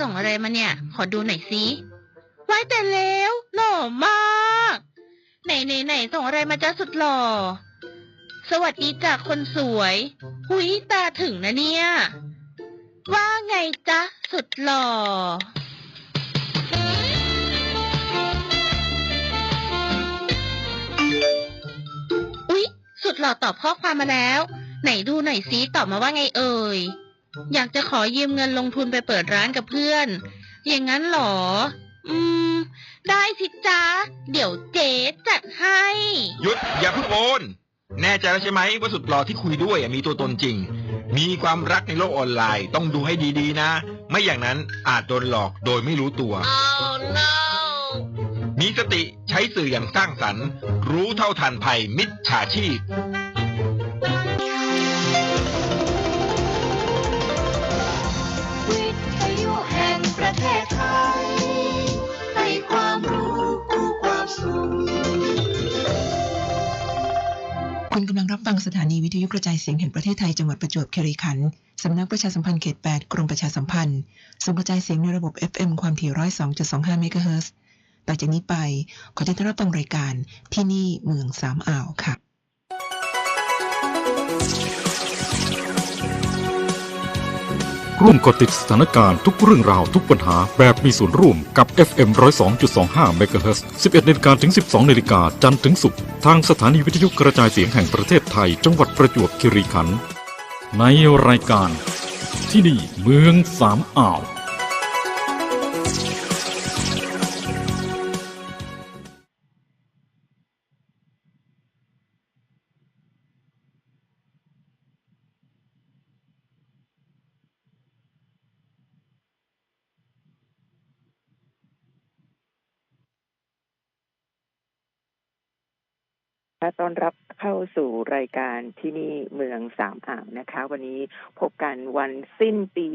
ส่งอะไรมาเนี่ย ขอดูหน่อยสิไว้แต่แล้วหล่อมาก ไหนไหนไหนส่งอะไรมาจ้าสุดหล่อ สวัสดีจากคนสวย หุยตาถึงนะเนี่ย ว่าไงจ๊ะ สุดหล่อหุยสุดหล่อตอบข้อความมาแล้ว ไหนดูหน่อยซิตอบมาว่าไงเอ่ย อยากจะขอยืมเงินลงทุนไปเปิดร้านกับเพื่อน อย่างนั้นเหรอ อืม ได้สิจ๊ะเดี๋ยวเจ๊จัดให้ หยุดอย่าเพิ่งโอน แน่ใจแล้วใช่ไหมว่าสุดหล่อที่คุยด้วยอะมีตัวตนจริง มีความรักในโลกออนไลน์ต้องดูให้ดีๆนะ ไม่อย่างนั้นอาจโดนหลอกโดยไม่รู้ตัว oh no มีสติใช้สื่ออย่างสร้างสรรค์ รู้เท่าทันภัยมิจฉาชีพ เทศไทย ให้ความรู้คู่ความสุขคุณกำลังรับฟังสถานีวิทยุกระจายเสียงแห่งประเทศไทยจังหวัดประจวบคีรีขันธ์สำนักประชาสัมพันธ์เขต 8 กรมประชาสัมพันธ์ส่งกระจายเสียงในระบบ FM ความถี่102.25เมกะเฮิรตซ์ต่อจากนี้ไปขอเชิญท่านรับฟังรายการที่นี่เมืองสามอ่าวค่ะ ร่วมกดติดสถานการณ์ทุกเรื่องราวทุกปัญหาแบบมีส่วนร่วมกับ FM 102.25 MHz 11นาฬิกาถึง 12นาฬิกาจันทร์ถึงศุกร์ทางสถานีวิทยุกระจายเสียงแห่งประเทศไทย จังหวัดประจวบคีรีขันธ์ในรายการ ที่นี่เมืองสามอ่าว อนรับเข้าสู่รายการที่นี่เมืองสามอ่าวนะคะ วันนี้พบกันวันสิ้นปี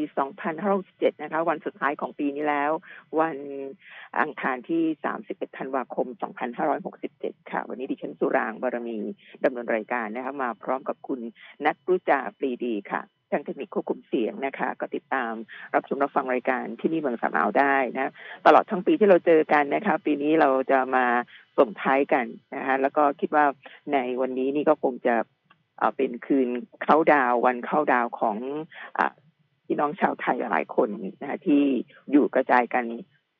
2567 นะคะ วันสุดท้ายของปีนี้แล้ว วันอังคารที่ 31 ธันวาคม 2567 ค่ะ วันนี้ดิฉันสุรางบารมีดำเนินรายการนะคะ มาพร้อมกับคุณนัทรุจาปรีดีค่ะทางเทคนิคควบคุมเสียงนะคะ ก็ติดตามรับชมรับฟังรายการที่นี่เมืองสามอ่าได้นะตลอดทั้งปีที่เราเจอกันนะคะ ปีนี้เราจะมาส่งท้ายกันนะคะแล้วก็คิดว่าในวันนี้นี่ก็คงจะเป็นคืนเข้าดาววันเข้าดาวของอพี่น้องชาวไทยหลายคนนะคะที่อยู่กระจายกัน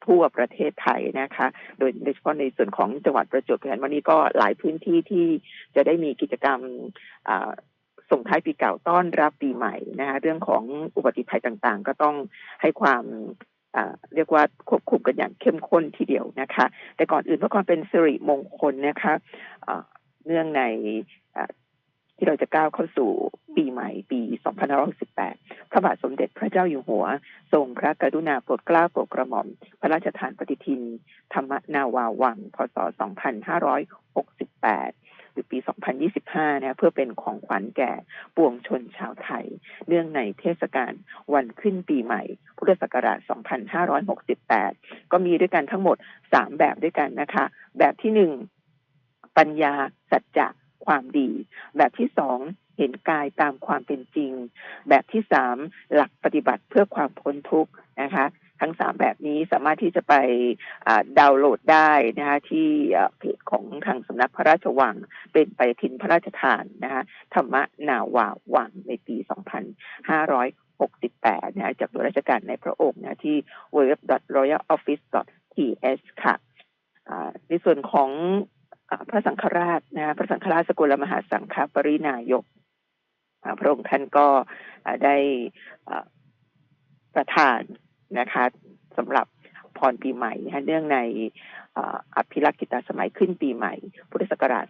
ทั่วประเทศไทยนะคะ โดยโดยเฉพาะในส่วนของจังหวัดประจวบคีรีขันธ์วันนี้ก็หลายพื้นที่ที่จะได้มีกิจกรรมอ่า ส่งท้ายปีเก่าต้อนรับปีใหม่นะคะเรื่องของอุบัติภัยต่างๆ ก็ต้องให้ความเรียกว่าควบคุมกันอย่างเข้มข้นทีเดียวนะคะ แต่ก่อนอื่นเพื่อความเป็นสิริมงคลนะคะเนื่องในที่เราจะก้าวเข้าสู่ปีใหม่ปี 2568 พระบาทสมเด็จพระเจ้าอยู่หัว ทรงพระกรุณาโปรดเกล้าโปรดกระหม่อม พระราชทานปฏิทิน ธรรมนาวาวัง พศ 2568 หรือปี 2025 นะเพื่อเป็นของขวัญแก่ปวงชนชาวไทย เนื่องในเทศกาลวันขึ้นปีใหม่ พุทธศักราช 2568 ก็มีด้วยกันทั้งหมด 3 แบบด้วยกันนะคะ แบบที่ 1 ปัญญาสัจจะความดี แบบที่2เห็นกายตามความเป็นจริง แบบที่3หลักปฏิบัติเพื่อความพ้นทุกข์นะคะ ทั้งสามแบบนี้สามารถที่จะไปดาวน์โหลดได้นะคะที่เพจของทางสำนักพระราชวัง เป็นไปทินพระราชทานนะคะธรรมนาวาวังในปี 2568นะคะจากโดยราชการในพระองค์นะที่ www.royaloffice.th ค่ะอ่าในส่วนของอพระสังฆราชนะพระสังฆราชสกุลมหาสังฆปรินายก พระองค์ท่านก็ได้ประทาน นะคะสำหรับพรปีใหม่นะคะเนื่องในอภิรักษ์กิตสมัยขึ้นปีใหม่ พุทธศักราช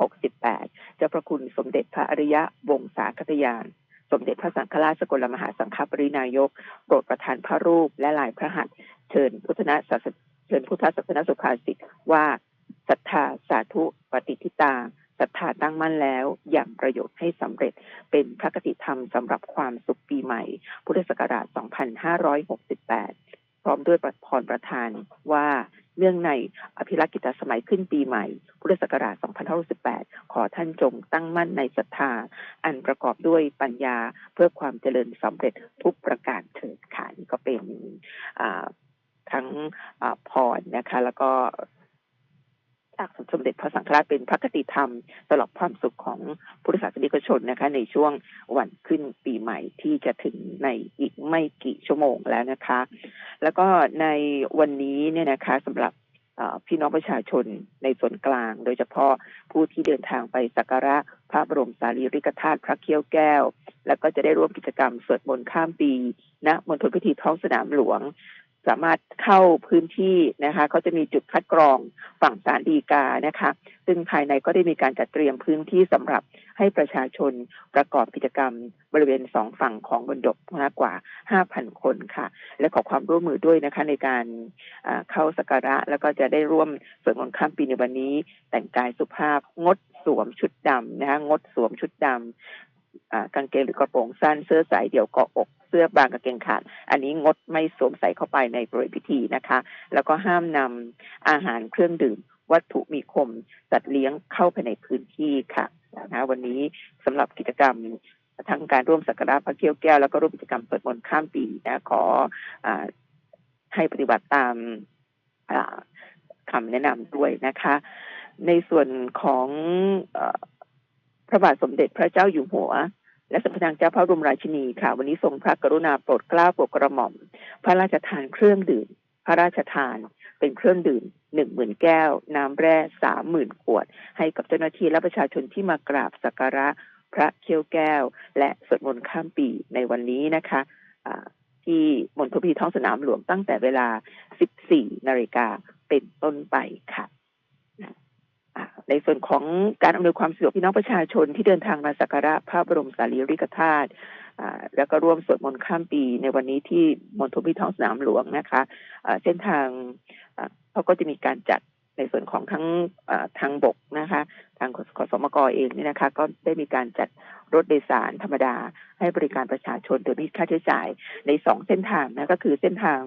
2568 เจ้าพระคุณสมเด็จพระอริยะวงศาคตยาน สมเด็จพระสังฆราชสกลมหาสังฆปรินายก โปรดประทานพระรูปและลายพระหัตถ์เชิญพุทธนาสเชิญพุทธศาสนสุภาษิตว่าศรัทธาสาธุปฏิทิตา ศรัทธาตั้งมั่นแล้วอย่างประโยชน์ให้สำเร็จเป็นพระคติธรรมสำหรับความสุขปีใหม่ พุทธศักราช 2568 พร้อมด้วยพรประทานว่าเนื่องในอภิรักษ์กิตสมัยขึ้นปีใหม่ พุทธศักราช 2518ขอท่านจงตั้งมั่นในศรัทธา อันประกอบด้วยปัญญาเพื่อความเจริญสำเร็จทุกประการเถิดค่ะนี่ก็เป็นทั้งพรนะคะ แล้วก็ จากสมเด็จพระสังฆราชเป็นพระคติธรรมสำหรับความสุขของพุทธศาสนิกชนนะคะ ในช่วงวันขึ้นปีใหม่ที่จะถึงในอีกไม่กี่ชั่วโมงแล้วนะคะ แล้วก็ในวันนี้เนี่ยนะคะสำหรับพี่น้องประชาชนในส่วนกลาง โดยเฉพาะผู้ที่เดินทางไปสักการะพระบรมสารีริกธาตุพระเขี้ยวแก้ว แล้วก็จะได้ร่วมกิจกรรมสวดมนต์ข้ามปีณมณฑลพิธีท้องสนามหลวง สามารถเข้าพื้นที่นะคะเขาจะมีจุดคัดกรองฝั่งสารดีกานะคะ ซึ่งภายในก็ได้มีการจัดเตรียมพื้นที่สำหรับให้ประชาชนประกอบกิจกรรม บริเวณสองฝั่งของบนดกมากกว่า 5,000 คนค่ะ และขอความร่วมมือด้วยนะคะในการเข้าสักการะ แล้วก็จะได้ร่วมสวดมนต์ข้ามปีในวันนี้ แต่งกายสุภาพงดสวมชุดดำนะคะงดสวมชุดดำกางเกงหรือกระโปรงสั้นเสื้อสายเดี่ยวเกาะอก สื้อบางกางเกงขาด อันนี้งดไม่สวมใส่เข้าไปในบริเวณพิธีนะคะ แล้วก็ห้ามนำอาหารเครื่องดื่ม วัตถุมีคมสัตว์เลี้ยงเข้าไปในพื้นที่ค่ะนะคะวันนี้สำหรับกิจกรรมทั้งการร่วมสักการะพระเกี้ยวแก้วแล้วก็ร่วมกิจกรรมสวดมนต์ข้ามปีนะขออให้ปฏิบัติตามอ่าคำแนะนำด้วยนะคะ ในส่วนของอพระบาทสมเด็จพระเจ้าอยู่หัว และสมเด็จพระนางเจ้าพระบรมราชินีค่ะ วันนี้ทรงพระกรุณาโปรดเกล้าโปรดกระหม่อม พระราชทานเครื่องดื่ม พระราชทานเป็นเครื่องดื่มหนึ่งหมื่นแก้ว น้ำแร่สามหมื่นขวด ให้กับเจ้าหน้าที่และประชาชนที่มากราบสักการะพระเขี้ยวแก้ว และสวดมนต์ข้ามปีในวันนี้นะคะที่มณฑลพิธีท้องสนามหลวงตั้งแต่เวลา 14 นาฬิกาเป็นต้นไปค่ะ ในส่วนของการอำนวยความสะดวกพี่น้องประชาชนที่เดินทางมาสักการะพระบรมสารีริกธาตุแล้วก็ร่วมสวดมนต์ข้ามปีในวันนี้ที่มณฑลพิธีท้องสนามหลวงนะคะะเส้นทางเขาก็จะมีการจัด ในส่วนของทั้งทางบกนะคะ ทางขสมกเองเนี่ยนะคะ ก็ได้มีการจัดรถโดยสารธรรมดา ให้บริการประชาชนโดยไม่คิดค่าใช้จ่ายในสองเส้นทางนะก็คือเส้นทาง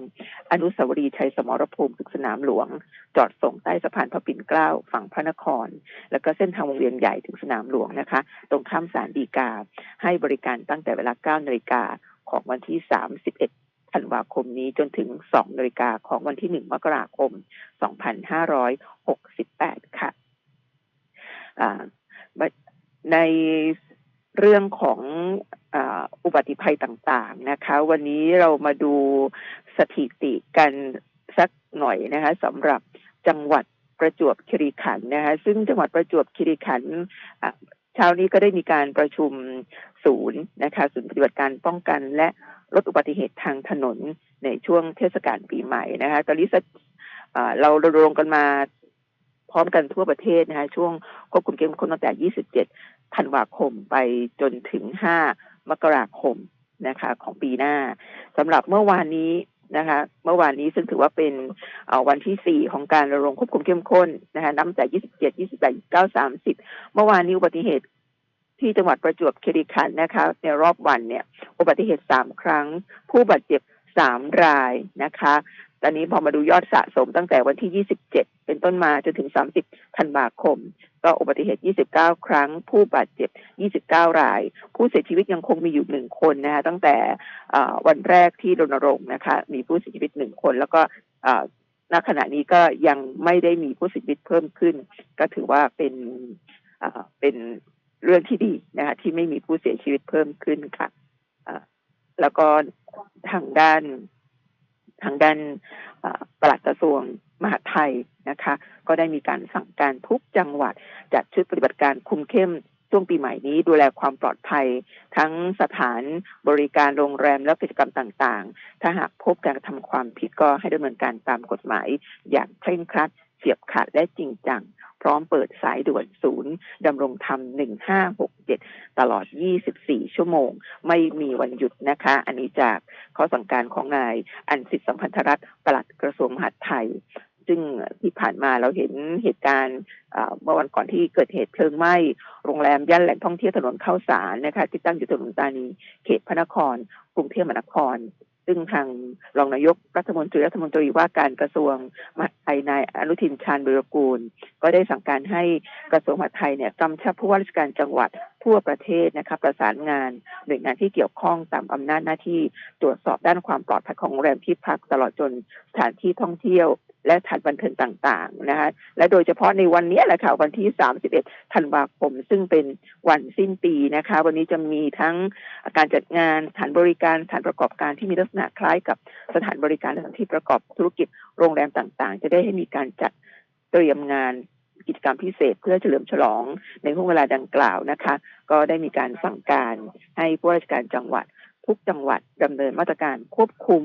อนุสาวรีย์ชัยสมรภูมิถึงสนามหลวง จอดส่งใต้สะพานพระปิ่นเกล้าฝั่งพระนคร แล้วก็เส้นทางวงเวียนใหญ่ถึงสนามหลวงนะคะ ตรงข้ามศาลฎีกาให้บริการตั้งแต่เวลา9นาฬิกาของวันที่ 31 ธันวาคมนี้จนถึง 2นาฬิกาของวันที่ 1 มกราคม 2568 ค่ะอ่าในเรื่องของอุบัติภัยต่างๆนะคะ วันนี้เรามาดูสถิติกันสักหน่อยนะคะสำหรับจังหวัดประจวบคีรีขันธ์นะคะซึ่งจังหวัดประจวบคีรีขันธ์ เช้านี้ก็ได้มีการประชุมศูนย์นะคะศูนย์ปฏิบัติการป้องกัน และลดอุบัติเหตุทางถนนในช่วงเทศกาลปีใหม่นะคะตอนนี้สอ่าเรารณรงค์กันมาพร้อมกันทั่วประเทศนะคะช่วงควบคุมเข้มข้นตั้งแต่ 27 ธันวาคมไปจนถึง 5 มกราคมนะคะของปีหน้าสำหรับเมื่อวานนี้ นะคะ เมื่อวานนี้ซึ่งถือว่าเป็นวันที่ 4 ของการรณรงค์ควบคุมเข้มข้นนะคะนับแต่27 28 29 30 เมื่อวานนี้อุบัติเหตุที่จังหวัดประจวบคีรีขันธ์นะคะ ในรอบวันเนี่ย อุบัติเหตุ 3 ครั้ง ผู้บาดเจ็บ 3 รายนะคะ ตอนนี้พอมาดูยอดสะสมตั้งแต่วันที่ 27 เป็นต้นมาจนถึง 30 ธันวาคม ก็อุบัติเหตุ 29 ครั้ง ผู้บาดเจ็บ 29 ราย ผู้เสียชีวิตยังคงมีอยู่หนึ่งคนนะคะตั้งแต่วันแรกที่รณรงค์นะคะมีผู้เสียชีวิตหนึ่งคน แล้วก็ณขณะนี้ก็ยังไม่ได้มีผู้เสียชีวิตเพิ่มขึ้น ก็ถือว่าเป็นเป็นเรื่องที่ดีนะคะที่ไม่มีผู้เสียชีวิตเพิ่มขึ้นค่ะแล้วก็ทางด้าน ทางด้านปลัดกระทรวงมหาดไทยนะคะ ก็ได้มีการสั่งการทุกจังหวัดจัดชุดปฏิบัติการคุมเข้มช่วงปีใหม่นี้ดูแลความปลอดภัย ทั้งสถานบริการโรงแรมและกิจกรรมต่างๆ ถ้าหากพบการกระทำความผิดก็ให้ดำเนินการตามกฎหมาย อย่างเคร่งครัดเสียบขาดและจริงจัง พร้อมเปิดสายด่วนศูนย์ดำรงธรรม 1567 ตลอด 24 ชั่วโมง ไม่มีวันหยุดนะคะ อันนี้จากข้อสั่งการของนายอันสิทธิสัมพันธรัฐปลัดกระทรวงมหาดไทย ซึ่งที่ผ่านมาเราเห็นเหตุการณ์เมื่อวันก่อนที่เกิดเหตุเพลิงไหม้โรงแรมย่านแหล่งท่องเที่ยวถนนข้าวสารนะคะที่ตั้งอยู่ถนนตานีเขตพระนครกรุงเทพมหานคร ซึ่งทางรองนายกรัฐมนตรีรัฐมนตรีว่าการกระทรวงมหาดไทยนายอนุทินชาญวิรกูล ก็ได้สั่งการให้กระทรวงมหาดไทยเนี่ยกำชับผู้ว่าราชการจังหวัดทั่วประเทศนะคะประสานงานหน่วยงานที่เกี่ยวข้องตามอำนาจหน้าที่ตรวจสอบด้านความปลอดภัยของโรงแรมที่พักตลอดจนสถานที่ท่องเที่ยว และสถานบันเทิงต่างๆนะคะและโดยเฉพาะในวันนี้แหละค่ะวันที่ 31 ธันวาคม ซึ่งเป็นวันสิ้นปีนะคะ วันนี้จะมีทั้งการจัดงานสถานบริการสถานประกอบการที่มีลักษณะคล้ายกับสถานบริการและสถานที่ประกอบธุรกิจโรงแรมต่างๆ จะได้ให้มีการจัดเตรียมงานกิจกรรมพิเศษเพื่อเฉลิมฉลองในห่วงเวลาดังกล่าวนะคะ ก็ได้มีการสั่งการให้ผู้ราชการจังหวัดทุกจังหวัดดำเนินมาตรการควบคุม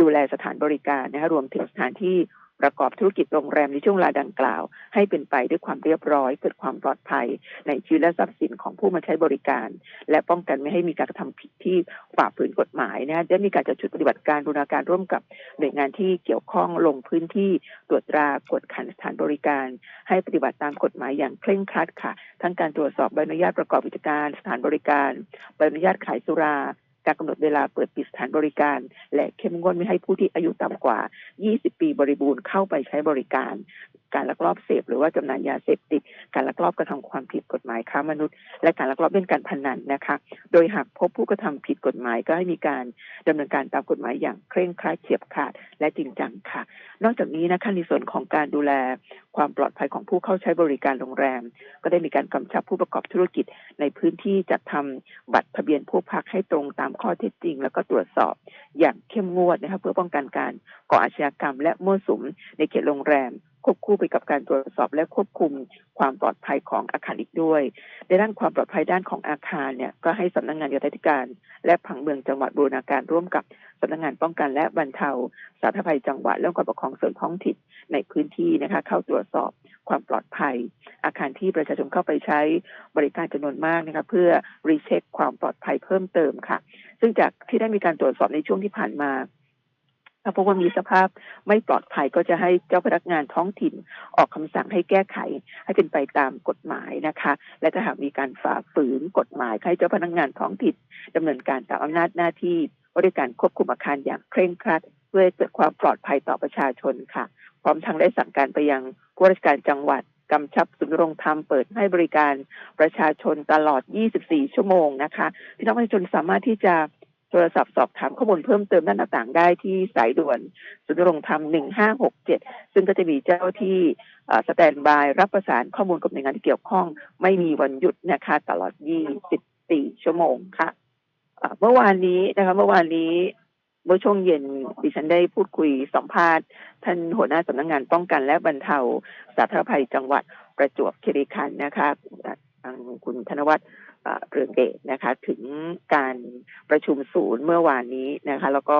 ดูแลสถานบริการนะคะรวมถึงสถานที่ ประกอบธุรกิจโรงแรมในช่วงเวลาดังกล่าว ให้เป็นไปด้วยความเรียบร้อยเกิดความปลอดภัย ในชีวิตและทรัพย์สินของผู้มาใช้บริการ และป้องกันไม่ให้มีการกระทำผิดที่ฝ่าฝืนกฎหมายนะคะได้มีการจัดชุดปฏิบัติการบูรณาการร่วมกับหน่วยงานที่เกี่ยวข้องลงพื้นที่ตรวจตรากวดขันสถานบริการ ให้ปฏิบัติตามกฎหมายอย่างเคร่งครัดค่ะ ทั้งการตรวจสอบใบอนุญาตประกอบกิจการสถานบริการใบอนุญาตขายสุรา การกำหนดเวลาเปิดปิดสถานบริการ และเข้มงวดไม่ให้ผู้ที่อายุต่ำกว่า 20 ปีบริบูรณ์เข้าไปใช้บริการ การลักลอบเสพหรือว่าจำหน่ายยาเสพติด การลักลอบกระทำความผิดกฎหมายค้ามนุษย์ และการลักลอบเล่นการพนันนะคะ โดยหากพบผู้กระทำผิดกฎหมายก็ให้มีการดำเนินการตามกฎหมายอย่างเคร่งครัดเฉียบขาดและจริงจังค่ะ นอกจากนี้นะคะในส่วนของการดูแลความปลอดภัยของผู้เข้าใช้บริการโรงแรม ก็ได้มีการกำชับผู้ประกอบธุรกิจในพื้นที่จัดทำบัตรทะเบียนผู้พักให้ตรงตามข้อเท็จจริง แล้วก็ตรวจสอบอย่างเข้มงวดนะคะเพื่อป้องกันการก่ออาชญากรรม และมั่วสุมในเขตโรงแรม ควบคู่ไปกับการตรวจสอบและควบคุมความปลอดภัยของอาคารอีกด้วย ในด้านความปลอดภัยด้านของอาคารเนี่ยก็ให้สำนักงานโยธาธิการ และผังเมืองจังหวัดบูรณาการร่วมกับสำนักงานป้องกันและบรรเทา สาธารณภัยจังหวัดและองค์กรปกครองส่วนท้องถิ่นในพื้นที่นะคะเข้าตรวจสอบความปลอดภัย อาคารที่ประชาชนเข้าไปใช้บริการจำนวนมากนะคะเพื่อรีเช็คความปลอดภัยเพิ่มเติมค่ะ ซึ่งจากที่ได้มีการตรวจสอบในช่วงที่ผ่านมา ถ้าพบว่ามีสภาพไม่ปลอดภัยก็จะให้เจ้าพนักงานท้องถิ่นออกคำสั่งให้แก้ไข ให้เป็นไปตามกฎหมายนะคะ และถ้าหากมีการฝ่าฝืนกฎหมายให้เจ้าพนักงานท้องถิ่นดำเนินการตามอำนาจหน้าที่ว่าด้วยการควบคุมอาคารอย่างเคร่งครัดเพื่อเกิดความปลอดภัยต่อประชาชนค่ะ พร้อมทั้งได้สั่งการไปยังผู้ราชการจังหวัดกำชับศูนย์รงธรรมเปิดให้บริการประชาชนตลอด 24 ชั่วโมงนะคะ พี่น้องประชาชนสามารถที่จะ โทรศัพท์สอบถามข้อมูลเพิ่มเติมด้านต่างๆ ได้ที่สายด่วนศูนย์ดำรงธรรม 1567 ซึ่งก็จะมีเจ้าที่สแตนบายรับประสานข้อมูลกับหน่วยงานที่เกี่ยวข้อง ไม่มีวันหยุดนะคะตลอด 24 ชั่วโมงค่ะเมื่อวานนี้นะคะเมื่อวานนี้เมื่อช่วงเย็นดิฉันได้พูดคุยสัมภาษณ์ ท่านหัวหน้าสำนักงานป้องกันและบรรเทาสาธารณภัยจังหวัดประจวบคีรีขันธ์นะคะทางคุณธนวัฒน์ เรืองเดชนะคะ ถึงการประชุมศูนย์เมื่อวานนี้นะคะ แล้วก็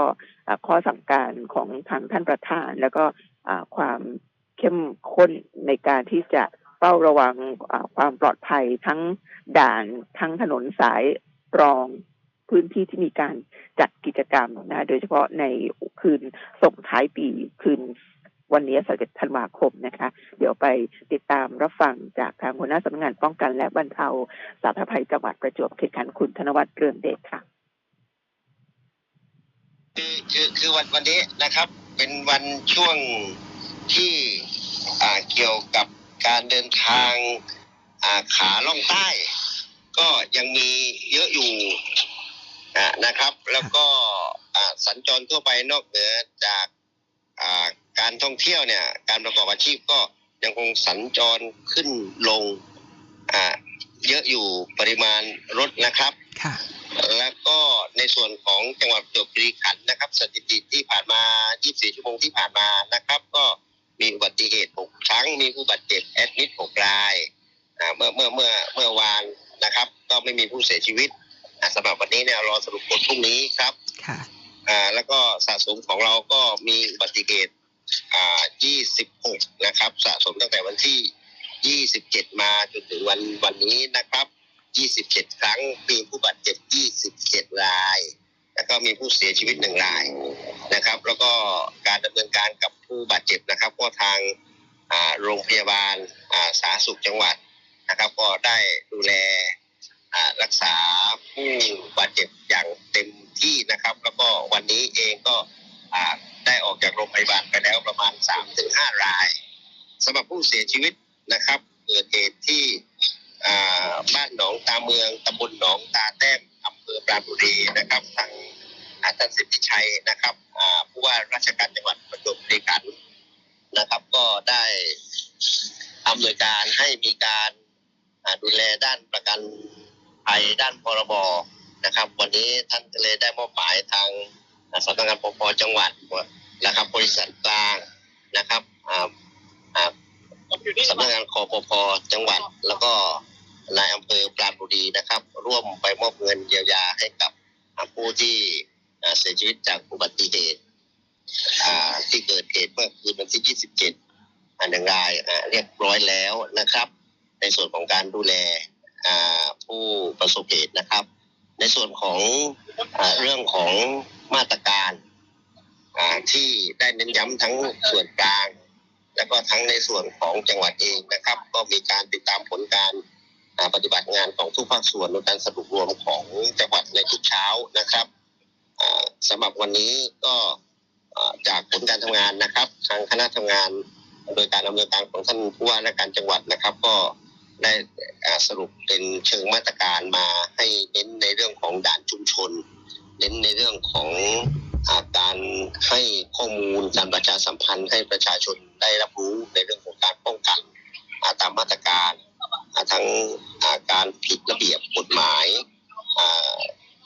ข้อสั่งการของทางท่านประธาน แล้วก็ความเข้มข้นในการที่จะเฝ้าระวังความปลอดภัยทั้งด่านทั้งถนนสายรองพื้นที่ที่มีการจัดกิจกรรมนะโดยเฉพาะในคืนส่งท้ายปีคืน วันนี้31ธันวาคมนะคะ เดี๋ยวไปติดตามรับฟังจากทางหัวหน้าสำนักงานป้องกันและบรรเทาสาธารณภัยจังหวัดประจวบคีรีขันธ์คุณธนวัฒน์เรืองเดชค่ะคือคือคือวันวันนี้นะครับ เป็นวันช่วงที่อ่าเกี่ยวกับการเดินทางอ่าขาล่องใต้ ก็ยังมีเยอะอยู่อ่านะครับ แล้วก็อ่าสัญจรทั่วไปนอกเหนือจากอ่า การท่องเที่ยวเนี่ยการประกอบอาชีพก็ยังคงสัญจรขึ้นลงอ่าเยอะอยู่ปริมาณรถนะครับค่ะแล้วก็ในส่วนของจังหวัดประจวบคีรีขันธ์นะครับ สถิติที่ผ่านมา 24 ชั่วโมงที่ผ่านมานะครับ ก็มีอุบัติเหตุ 6 ครั้ง มีผู้บาดเจ็บแอดมิด 6 รายอ่าเมื่อเมื่อเมื่อเมื่อวานนะครับ ก็ไม่มีผู้เสียชีวิตอ่าสำหรับวันนี้เนี่ยรอสรุปผลพรุ่งนี้ครับค่ะอ่าแล้วก็สะสมของเราก็มีอุบัติเหตุอ่า 26 นะครับ สะสมตั้งแต่วันที่ 27 มาจนถึงวันวันนี้นะครับ 27 ครั้งมีผู้บาดเจ็บ 27 ราย แล้วก็มีผู้เสียชีวิตหนึ่งรายนะครับ แล้วก็การดำเนินการกับผู้บาดเจ็บนะครับ ก็ทางโรงพยาบาลสาธารณสุขจังหวัดนะครับ ก็ได้ดูแลรักษาผู้บาดเจ็บอย่างเต็มที่นะครับ แล้วก็วันนี้เองก็ ได้ออกจากโรงพยาบาลไปแล้วประมาณ3าถึงห้ารายสำหรับผู้เสียชีวิตนะครับเกิดเหตุที่บ้านหนองตาเมืองตำบลหนองตาแต้มอำเภอปราบุรีนะครับทางอาจารย์สิทธิชัยนะครับผู้ว่าราชการจังหวัดประจวบคีรีขันธ์นะครับ ก็ได้อำนวยการให้มีการดูแลด้านประกันภัยด้านพรบนะครับ วันนี้ท่านเลยได้มอบหมายทาง สำนักงานปปจังหวัดนะครับ บริษัทกลางนะครับอ่าอ่าสำนักงานคอปพจังหวัด แล้วก็นายอำเภอปราณบุรีนะครับ ร่วมไปมอบเงินเยียวยาให้กับผู้ที่อ่าเสียชีวิตจากอุบัติเหตุอ่าที่เกิดเหตุเมื่อคืนวันที่ 27อันหนึ่งรายอ่าเรียบร้อยแล้วนะครับ ในส่วนของการดูแลอ่าผู้ประสบเหตุนะครับ ในส่วนของอ่าเรื่องของ มาตรการที่ได้เน้นย้ำทั้งส่วนกลาง แล้วก็ทั้งในส่วนของจังหวัดเองนะครับ ก็มีการติดตามผลการปฏิบัติงานของทุกภาคส่วนในการสรุปรวมของจังหวัดในทุกเช้านะครับอ่าสำหรับวันนี้ก็จากผลการทำงานนะครับ ทางคณะทำงานโดยการดำเนินการของท่านผู้ว่าราชการจังหวัดนะครับ ก็ได้สรุปเป็นเชิงมาตรการมาให้เน้นในเรื่องของด่านชุมชน เน้นในเรื่องของอาการให้ข้อมูลการประชาสัมพันธ์ให้ประชาชนได้รับรู้ในเรื่องของการป้องกันาตามมาตรการาทั้งาการผิดระเบียบกฎหมาย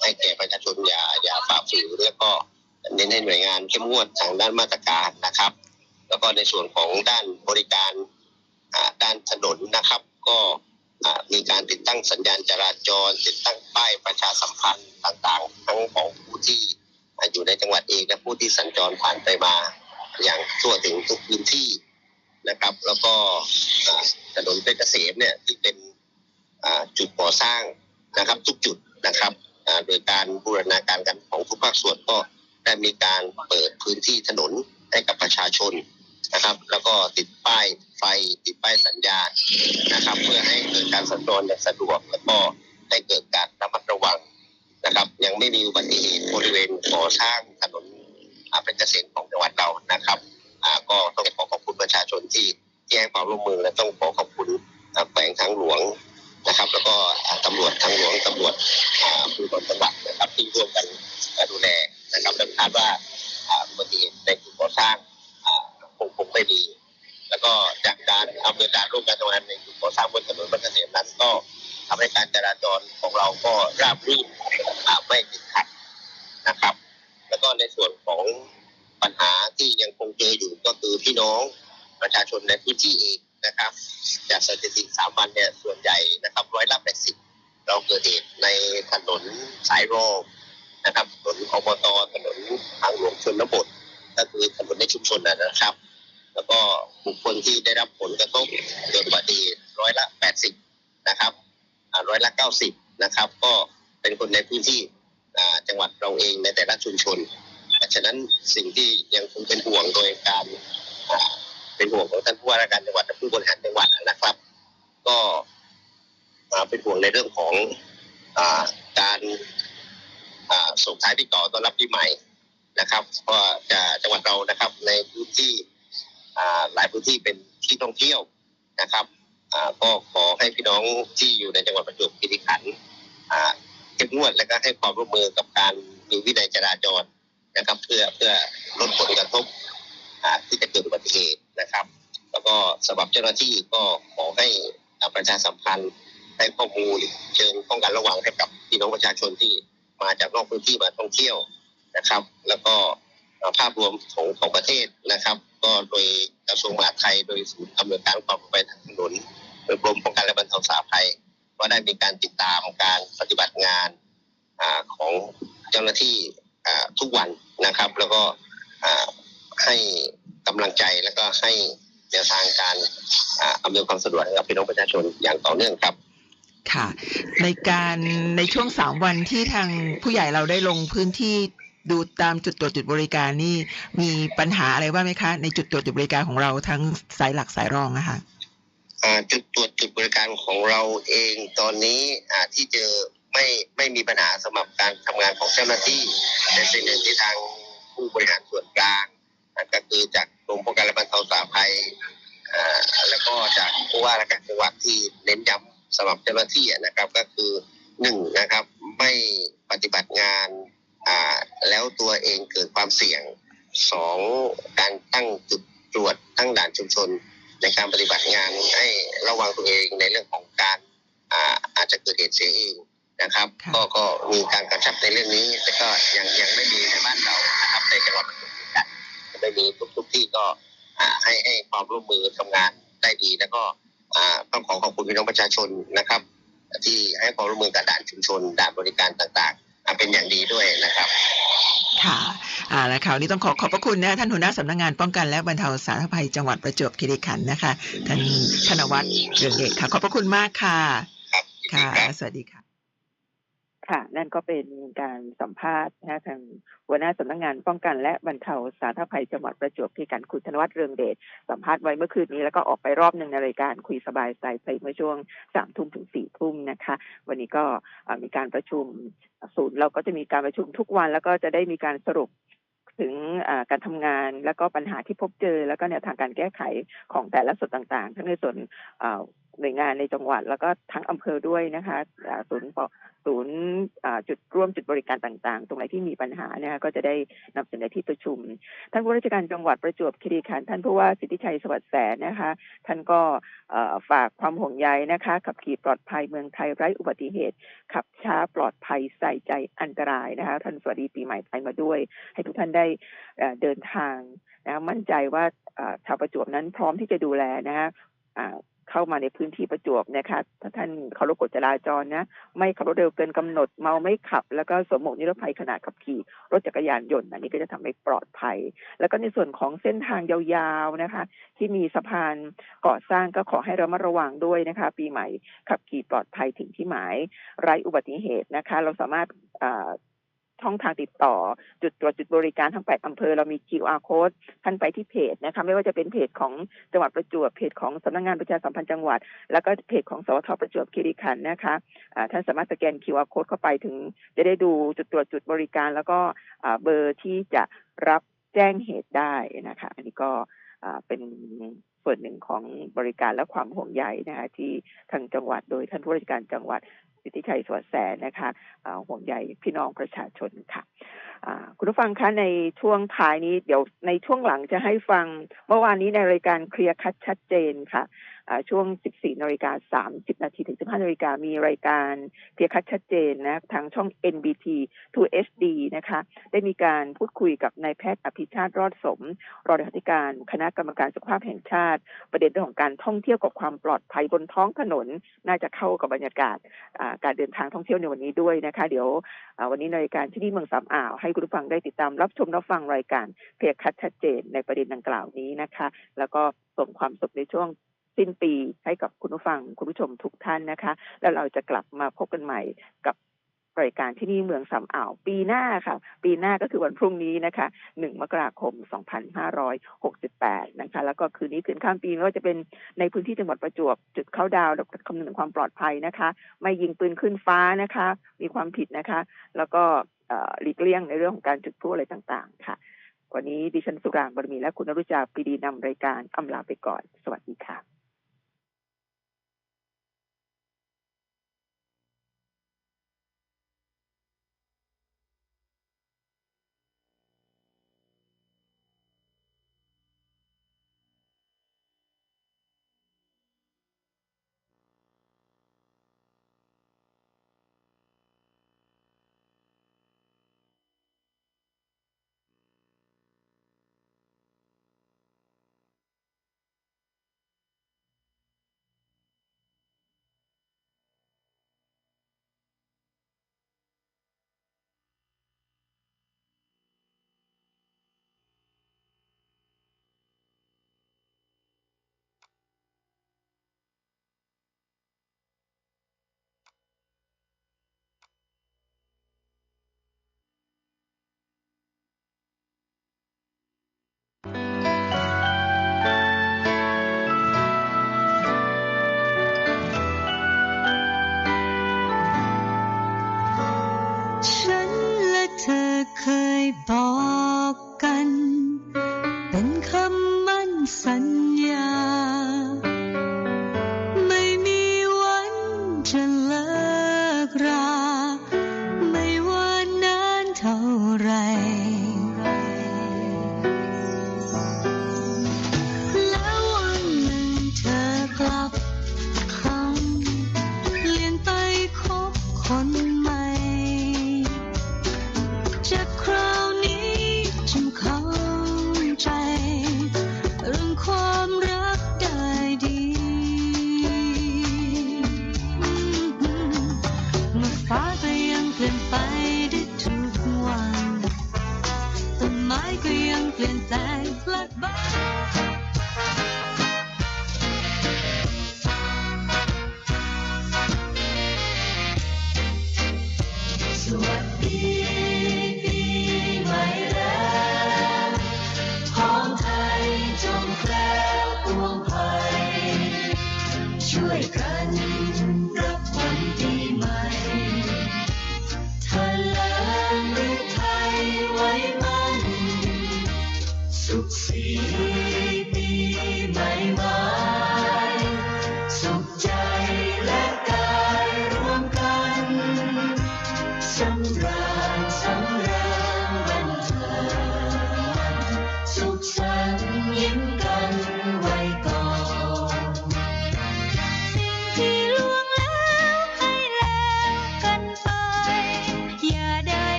ให้แก่ประชาชนอย่าอย่าฝ่าฝืนแล้วก็เน้นให้หน่วยงานเข้มงวดทางด้านมาตรการนะครับ แล้วก็ในส่วนของด้านบริการด้านถนนนะครับ ก็ มีการติดตั้งสัญญาณจราจร ติดตั้งป้ายประชาสัมพันธ์ต่างๆ ทั้งของผู้ที่อยู่ในจังหวัดเองและผู้ที่สัญจรผ่านไปมาอย่างทั่วถึงทุกพื้นที่นะครับ แล้วก็ถนนเพชรเกษมเนี่ยที่เป็นจุดก่อสร้างนะครับ ทุกจุดนะครับโดยการบูรณาการกันของทุกภาคส่วนก็ได้มีการเปิดพื้นที่ถนนให้กับประชาชนนะครับ แล้วก็ติดป้าย ไฟติดป้ายสัญญาณนะครับ เพื่อให้เกิดการสัญจรอย่างสะดวกแล้วก็ให้เกิดการระมัดระวังนะครับ ยังไม่มีอุบัติเหตุบริเวณก่อสร้างถนนอาเป็นเกษตรของจังหวัดเรานะครับก็ต้องขอขอบคุณประชาชนที่ที่ให้ความร่วมมือและต้องขอขอบคุณแขวงทางหลวงนะครับ แล้วก็ตำรวจทางหลวงตำรวจอ่าภูธรจังหวัดนะครับที่ร่วมกันดูแลนะครับและคาดว่าอุบัติเหตุในจุดก่อสร้างคงคงไม่มี แล้วก็จากการอำนวยการร่วมกันทำงานในจุดก่อสร้างบนถนนบางเกษมนั้นก็ทำให้การจราจรของเราก็ราบรื่นไม่ติดขัดนะครับ แล้วก็ในส่วนของปัญหาที่ยังคงเจออยู่ก็คือพี่น้องประชาชนในพื้นที่เองนะครับ จากสถิติสามวันเนี่ยส่วนใหญ่นะครับร้อยละแปดสิบเราเกิดเหตุในถนนสายรองนะครับถนนอบตถนนทางหลวงชนบทก็คือถนนในชุมชนนะครับ แล้วก็บุคคลที่ได้รับผลกระทบเกิดอุบัติเหตุร้อยละแปดสิบนะครับอ่าร้อยละเก้าสิบนะครับ ก็เป็นคนในพื้นที่อ่าจังหวัดเราเองในแต่ละชุมชน ฉะนั้นสิ่งที่ยังคงเป็นห่วงโดยการอ่าเป็นห่วงของท่านผู้ว่าราชการจังหวัดและผู้บริหารจังหวัดนะครับ ก็อ่าเป็นห่วงในเรื่องของอ่าการอ่าส่งท้ายปีเก่าต้อนรับปีใหม่นะครับเพราะจะจังหวัดเรานะครับในพื้นที่ หลายพื้นที่เป็นที่ท่องเที่ยวนะครับก็ขอให้พี่น้องที่อยู่ในจังหวัดประจวบคีรีขันธ์เข้มงวดและก็ให้ความร่วมมือกับการมีวินัยจราจรนะครับ เพื่อเพื่อลดผลกระทบที่จะเกิดอุบัติเหตุนะครับ แล้วก็สำหรับเจ้าหน้าที่ก็ขอให้ประชาสัมพันธ์ให้ข้อมูลเชิงป้องกันระวังให้กับพี่น้องประชาชนที่มาจากนอกพื้นที่มาท่องเที่ยวนะครับ แล้วก็ภาพรวมของของประเทศนะครับ ก็โดยกระทรวงมหาดไทยโดยศูนย์อำนวยการความปลอดภัยทางถนนโดยกรมป้องกันและบรรเทาสาธารณภัยก็ได้มีการติดตามการปฏิบัติงานของเจ้าหน้าที่ทุกวันนะครับ แล้วก็ให้กำลังใจแล้วก็ให้แนวทางการอำนวยความสะดวกกับพี่น้องประชาชนอย่างต่อเนื่องครับค่ะในการในช่วงสามวันที่ทางผู้ใหญ่เราได้ลงพื้นที่ ดูตามจุดตรวจจุดบริการนี่มีปัญหาอะไรบ้างไหมคะ ในจุดตรวจจุดบริการของเราทั้งสายหลักสายรองนะคะอ่าจุดตรวจจุดบริการของเราเองตอนนี้อ่าที่เจอไม่ไม่มีปัญหาสำหรับการทำงานของเจ้าหน้าที่แต่สิ่งหนึ่งที่ทางผู้บริหารส่วนกลางอะก็คือจากกรมป้องกันและบรรเทาสาธารณภัยอ่าแล้วก็จากผู้ว่าราชการจังหวัดที่เน้นย้ำสำหรับเจ้าหน้าที่อะนะครับก็คือหนึ่งนะครับ ไม่ปฏิบัติงาน อ่าแล้วตัวเองเกิดความเสี่ยงสองการตั้งจุดตรวจตั้งด่านชุมชน ในการปฏิบัติงานให้ระวังตัวเองในเรื่องของการอ่าอาจจะเกิดเหตุเสียเองนะครับค่ะก็ก็มีการกำชับในเรื่องนี้แต่ก็ยังยังไม่มีในบ้านเรานะครับในจังหวัดประจวบคีรีขันธ์ไม่มีทุกทุกที่ก็อ่าให้ให้ความร่วมมือทำงานได้ดีแล้วก็อ่าต้องขอขอบคุณพี่น้องประชาชนนะครับ ที่ให้ความร่วมมือกับด่านชุมชนด่านบริการต่างๆอ่า เป็นอย่างดีด้วยนะครับค่ะอ่าและข่าวนี้ต้องขอขอบพระคุณนะท่านหัวหน้าสำนักงานป้องกันและบรรเทาสาธารณภัยจังหวัดประจวบคีรีขันธ์นะคะ ท่านธนวัฒน์เรืองเดชค่ะ ขอบพระคุณมากค่ะครับค่ะครับสวัสดีค่ะ ค่ะ นั่นก็เป็นการสัมภาษณ์นะทางหัวหน้าสำนักงานป้องกันและบรรเทาสาธารณภัยจังหวัดประจวบคีรีขันธ์คุณธนวัฒน์เรืองเดชสัมภาษณ์ไว้เมื่อคืนนี้แล้วก็ออกไปรอบหนึ่งในรายการคุยสบายใจไปเมื่อช่วงสามทุ่มถึงสี่ทุ่มนะคะ วันนี้ก็มีการประชุมศูนย์เราก็จะมีการประชุมทุกวัน แล้วก็จะได้มีการสรุปถึงการทำงานแล้วก็ปัญหาที่พบเจอ แล้วก็แนวทางการแก้ไขของแต่ละส่วนต่างๆ ทั้งในส่วน หน่วยงานในจังหวัด แล้วก็ทั้งอำเภอด้วยนะคะศูนย์ปศูนย์จุดร่วมจุดบริการต่างๆ ตรงไหนที่มีปัญหาเนี่ยก็จะได้นำเสนอที่ประชุม ท่านผู้ราชการจังหวัดประจวบคีรีขันธ์ท่านผู้ว่าสิทธิชัยสวัสดิ์แสนนะคะ ท่านก็ฝากความห่วงใยนะคะ ขับขี่ปลอดภัยเมืองไทยไร้อุบัติเหตุ ขับช้าปลอดภัยใส่ใจอันตรายนะคะ ท่านสวัสดีปีใหม่ไทยมาด้วย ให้ทุกท่านได้เดินทางนะมั่นใจว่าชาวประจวบนั้นพร้อมที่จะดูแลนะคะ เข้ามาในพื้นที่ประจวบนะคะถ้าท่านเคารพกฎจราจรนะไม่ขับรถเร็วเกินกำหนดเมาไม่ขับ แล้วก็สวมหมวกนิรภัยขณะขับขี่รถจักรยานยนต์อันนี้ก็จะทำให้ปลอดภัย แล้วก็ในส่วนของเส้นทางยาวๆนะคะ ที่มีสะพานก่อสร้างก็ขอให้ระมัดระวังด้วยนะคะ ปีใหม่ขับขี่ปลอดภัยถึงที่หมายไร้อุบัติเหตุนะคะ เราสามารถ ช่องทางติดต่อ จุดตรวจจุดบริการทั้ง 8 อำเภอ เรามี QR code ท่านไปที่เพจนะคะไม่ว่าจะเป็นเพจของจังหวัดประจวบเพจของสำนักงานประชาสัมพันธ์จังหวัด แล้วก็เพจของสวทประจวบคีรีขันธ์นะคะท่านสามารถสแกน QR code เข้าไปถึง จะได้ดูจุดตรวจจุดบริการ แล้วก็เบอร์ที่จะรับแจ้งเหตุได้นะคะ อันนี้ก็เป็นส่วนหนึ่งของบริการและความห่วงใยนะคะที่ทางจังหวัดโดยท่านผู้ราชการจังหวัด สิทธิชัยสวัสดแสนะคะห่วงใยพี่น้องประชาชนค่ะคุณผู้ฟังคะในช่วงท้ายนี้เดี๋ยวในช่วงหลังจะให้ฟังเมื่อวานนี้ในรายการเคลียร์คัดชัดเจนค่ะ ช่วง 14นาฬิกา30นาทีถึง 15นาฬิกามีรายการเพียร์คัดชัดเจนนะทางช่อง NBT 2 SD นะคะ ได้มีการพูดคุยกับนายแพทย์อภิชาติรอดสม รองเลขาธิการคณะกรรมการสุขภาพแห่งชาติ ประเด็นเรื่องของการท่องเที่ยวกับความปลอดภัยบนท้องถนน น่าจะเข้ากับบรรยากาศการเดินทางท่องเที่ยวในวันนี้ด้วยนะคะ เดี๋ยววันนี้ในรายการที่นี่เมืองสามอ่าว ให้คุณผู้ฟังได้ติดตามรับชมรับฟังรายการเพียร์คัดชัดเจนในประเด็นดังกล่าวนี้นะคะ แล้วก็ส่งความสุขในช่วง สิ้นปีให้กับคุณผู้ฟังคุณผู้ชมทุกท่านนะคะ แล้วเราจะกลับมาพบกันใหม่กับรายการที่นี่เมืองสามอ่าว ปีหน้าค่ะ ปีหน้าก็คือวันพรุ่งนี้นะคะ 1 มกราคม 2568 นะคะ แล้วก็คืนนี้คืนข้ามปีไม่ว่าจะเป็นในพื้นที่จังหวัดประจวบ จุดเข้าดาวคำนึงถึงความปลอดภัยนะคะ ไม่ยิงปืนขึ้นฟ้านะคะ มีความผิดนะคะ แล้วก็หลีกเลี่ยงในเรื่องของการจุดพลุอะไรต่างๆ ค่ะ วันนี้ดิฉันสุรางบารมีและคุณอรุจาปรีดีนำรายการอำลาไปก่อน สวัสดีค่ะ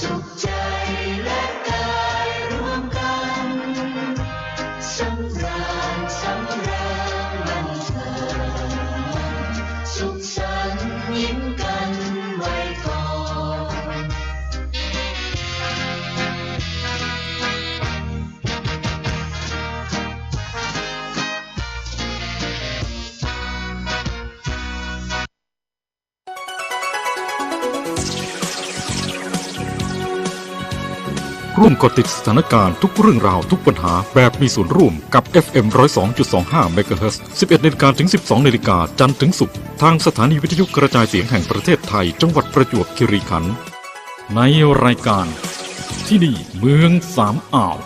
so ร่วมกดติดสถานการณ์ทุกเรื่องราวทุกปัญหาแบบมีส่วนร่วมกับ FM 102.25 MHz 11นาฬิกาถึง 12นาฬิกาจันทร์ถึงศุกร์ทางสถานีวิทยุกระจายเสียงแห่งประเทศไทย จังหวัดประจวบคีรีขันธ์ในรายการที่นี่เมืองสามอ่าว